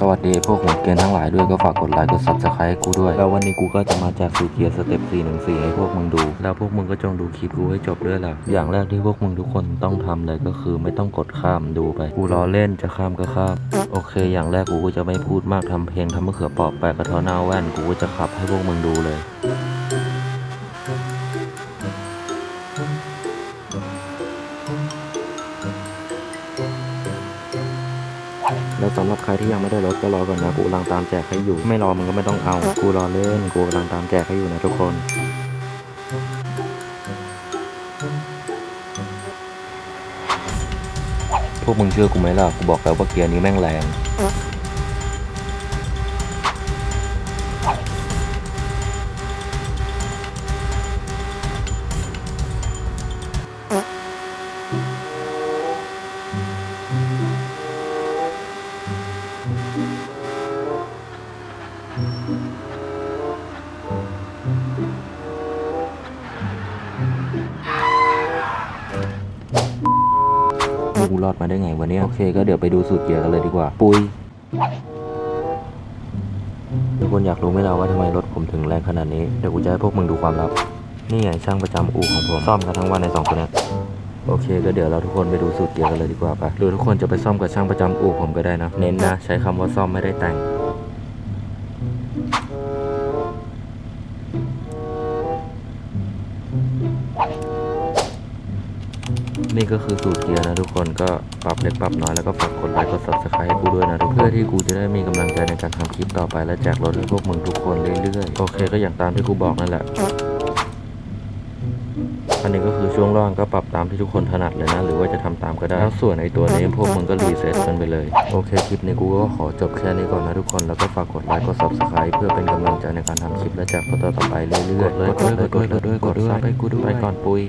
สวัสดีพวกหัวเกรียนทั้งหลายด้วยก็ฝากกดไลค์กด subscribe ให้กูด้วย แล้ววันนี้กูก็จะมาแจกสูตรเกียร์สเต็ป414ให้พวกมึงดู แล้วพวกมึงก็จงดูคลิปกูให้จบด้วยล่ะ อย่างแรกที่พวกมึงทุกคนต้องทำเลยก็คือไม่ต้องกดข้ามดูไป กูรอเล่นจะข้ามก็ข้าม โอเค อย่างแรกกูก็จะไม่พูดมากทำเพลงทำมะเขือเปอกแปะกระท้อหน้าแว่นกูก็จะขับให้พวกมึงดูเลย แล้วสำหรับใครที่ยังไม่ได้รถก็รอก่อนนะกูกำลังตามแจกให้อยู่ ไม่รอมึงก็ไม่ต้องเอา กูรอเล่นกูกำลังตามแจกให้อยู่นะทุกคนพวกมึงเชื่อกูไหมล่ะ กูบอกแล้วว่าเกียร์นี้แม่งแรง กูรอดมาได้ไงวันนี้โอเคก็เดี๋ยวไปดูสูตรเกียร์กันเลยดีกว่า ปุยทุกคนอยากรู้ไหมล่ะว่าทำไมรถผมถึงแรงขนาดนี้ เดี๋ยวกูจะให้พวกมึงดูความลับ นี่ไงช่างประจำอู่ของผม ซ่อมกันทั้งวันในสองคนนี้โอเค ก็เดี๋ยวเราทุกคนไปดูสูตรเกียร์กันเลยดีกว่าปะหรือทุกคนจะไปซ่อมกับช่างประจำอู่ผมก็ได้นะ เน้นนะ ใช้คำว่าซ่อมไม่ได้แต่ง นี่ก็คือสูตรเกียร์นะทุกคนก็ปรับเล็กปรับน้อยแล้วก็ฝากกดไลค์กด subscribe ให้กูด้วยนะทุกเพื่อที่กูจะได้มีกำลังใจในการทำคลิปต่อไปและแจกรถให้พวกมึงทุกคนเรื่อยๆ โอเคก็อย่างตามที่กูบอกนั่นแหละ อันนี้ก็คือช่วงล่างก็ปรับตามที่ทุกคนถนัดเลยนะ หรือว่าจะทำตามก็ได้แล้วส่วนไอตัวนี้พวกมึงก็รีเซ็ตกันไปเลย โอเคคลิปนี้กูก็ขอจบแค่นี้ก่อนนะทุกคน แล้วก็ฝากกดไลค์กด subscribe เพื่อเป็นกำลังใจในการทำคลิปและจากรถต่อไปเรื่อยๆกดเลยกดเลยกดเลยกดเลยกดซับให้กูด้วยไปก่อนปุย